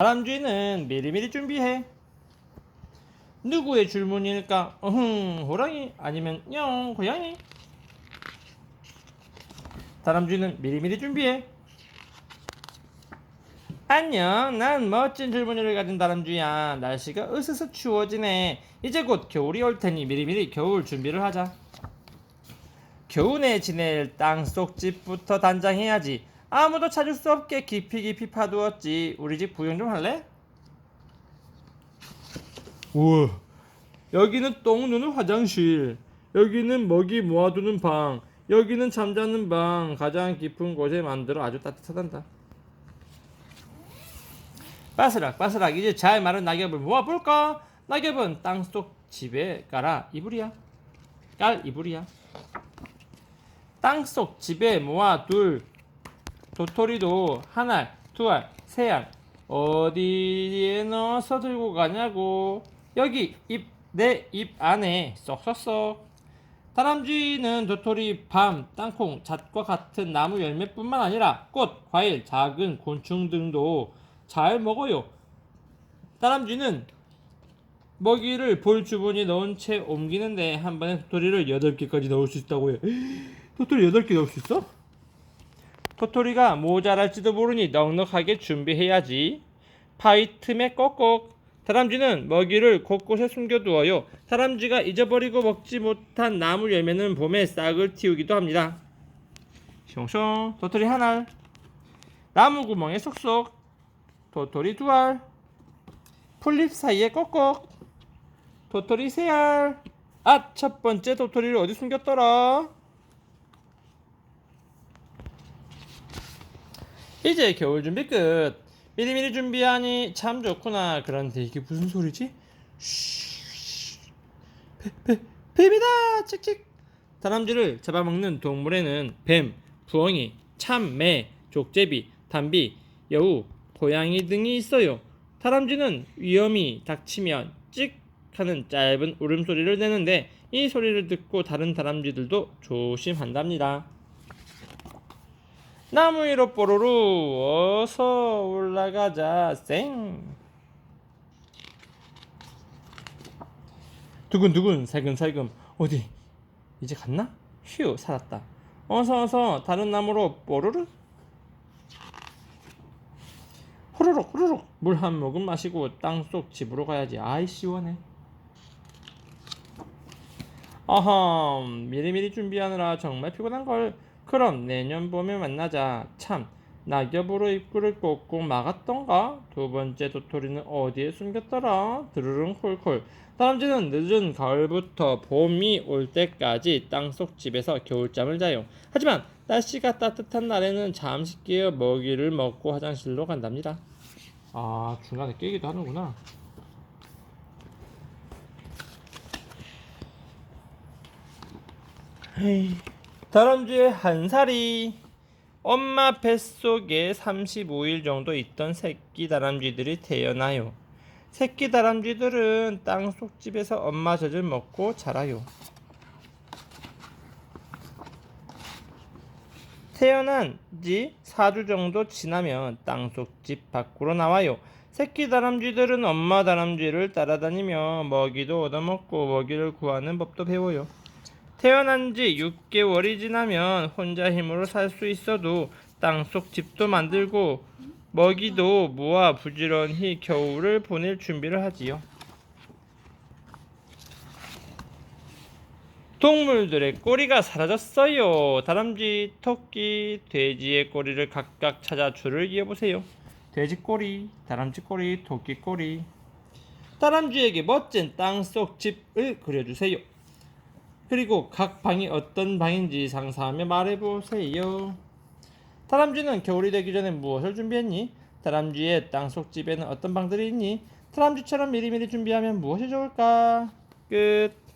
다람쥐는 미리미리 준비해. 누구의 줄무늬일까? 어흥, 호랑이 아니면 영, 고양이. 다람쥐는 미리미리 준비해. 안녕, 난 멋진 줄무늬를 가진 다람쥐야. 날씨가 으스스 추워지네. 이제 곧 겨울이 올 테니 미리미리 겨울 준비를 하자. 겨우내 지낼 땅속 집부터 단장해야지. 아무도 찾을 수 없게 깊이 깊이 파두었지. 우리 집 구경 좀 할래? 우와, 여기는 똥 누는 화장실. 여기는 먹이 모아두는 방. 여기는 잠자는 방. 가장 깊은 곳에 만들어 아주 따뜻하단다. 바스락 바스락 이제 잘 마른 낙엽을 모아볼까? 낙엽은 땅속 집에 깔아 이불이야. 깔 이불이야. 땅속 집에 모아둘 도토리도 한 알, 두 알, 세 알. 어디에 넣어서 들고 가냐고. 여기 입, 내 입 안에 쏙쏙쏙. 다람쥐는 도토리, 밤, 땅콩, 잣과 같은 나무 열매뿐만 아니라 꽃, 과일, 작은 곤충 등도 잘 먹어요. 다람쥐는 먹이를 볼 주머니에 넣은 채 옮기는데 한 번에 도토리를 8개까지 넣을 수 있다고 해. 도토리 8개 넣을 수 있어? 도토리가 모자랄지도 모르니 넉넉하게 준비해야지. 파이 틈에 꼭꼭. 다람쥐는 먹이를 곳곳에 숨겨두어요. 다람쥐가 잊어버리고 먹지 못한 나무 열매는 봄에 싹을 틔우기도 합니다. 숑숑 도토리 한 알. 나무 구멍에 쏙쏙. 도토리 두 알. 풀잎 사이에 꼭꼭. 도토리 세 알. 아, 첫 번째 도토리를 어디 숨겼더라? 이제 겨울 준비 끝. 미리미리 준비하니 참 좋구나. 그런데 이게 무슨 소리지? 쉬. 배, 배, 뱀이다! 칙칙! 다람쥐를 잡아먹는 동물에는 뱀, 부엉이, 참매, 족제비, 담비, 여우, 고양이 등이 있어요. 다람쥐는 위험이 닥치면 찍 하는 짧은 울음소리를 내는데 이 소리를 듣고 다른 다람쥐들도 조심한답니다. 나무 위로 뽀로로 어서 올라가자. 쌩. 두근두근 살금살금. 어디? 이제 갔나? 휴 살았다. 어서 어서 다른 나무로 뽀로로. 후루룩 후루룩 물한 모금 마시고 땅속 집으로 가야지. 아이 시원해. 어험 미리미리 준비하느라 정말 피곤한걸 그럼 내년 봄에 만나자. 참 낙엽으로 입구를 꼭꼭 막았던가? 두 번째 도토리는 어디에 숨겼더라? 드르릉 콜콜. 다람쥐는 늦은 가을부터 봄이 올 때까지 땅속 집에서 겨울잠을 자요. 하지만 날씨가 따뜻한 날에는 잠시 깨어 먹이를 먹고 화장실로 간답니다. 아 중간에 깨기도 하는구나. 헤이 다람쥐의 한 살이 엄마 뱃속에 35일 정도 있던 새끼 다람쥐들이 태어나요. 새끼 다람쥐들은 땅속 집에서 엄마 젖을 먹고 자라요. 태어난 지 4주 정도 지나면 땅속 집 밖으로 나와요. 새끼 다람쥐들은 엄마 다람쥐를 따라다니며 먹이도 얻어먹고 먹이를 구하는 법도 배워요. 태어난 지 6개월이 지나면 혼자 힘으로 살 수 있어도 땅속 집도 만들고 먹이도 모아 부지런히 겨울을 보낼 준비를 하지요. 동물들의 꼬리가 사라졌어요. 다람쥐, 토끼, 돼지의 꼬리를 각각 찾아 줄을 이어보세요. 돼지 꼬리, 다람쥐 꼬리, 토끼 꼬리. 다람쥐에게 멋진 땅속 집을 그려주세요. 그리고 각 방이 어떤 방인지 상상하며 말해보세요. 다람쥐는 겨울이 되기 전에 무엇을 준비했니? 다람쥐의 땅속 집에는 어떤 방들이 있니? 다람쥐처럼 미리미리 준비하면 무엇이 좋을까? 끝.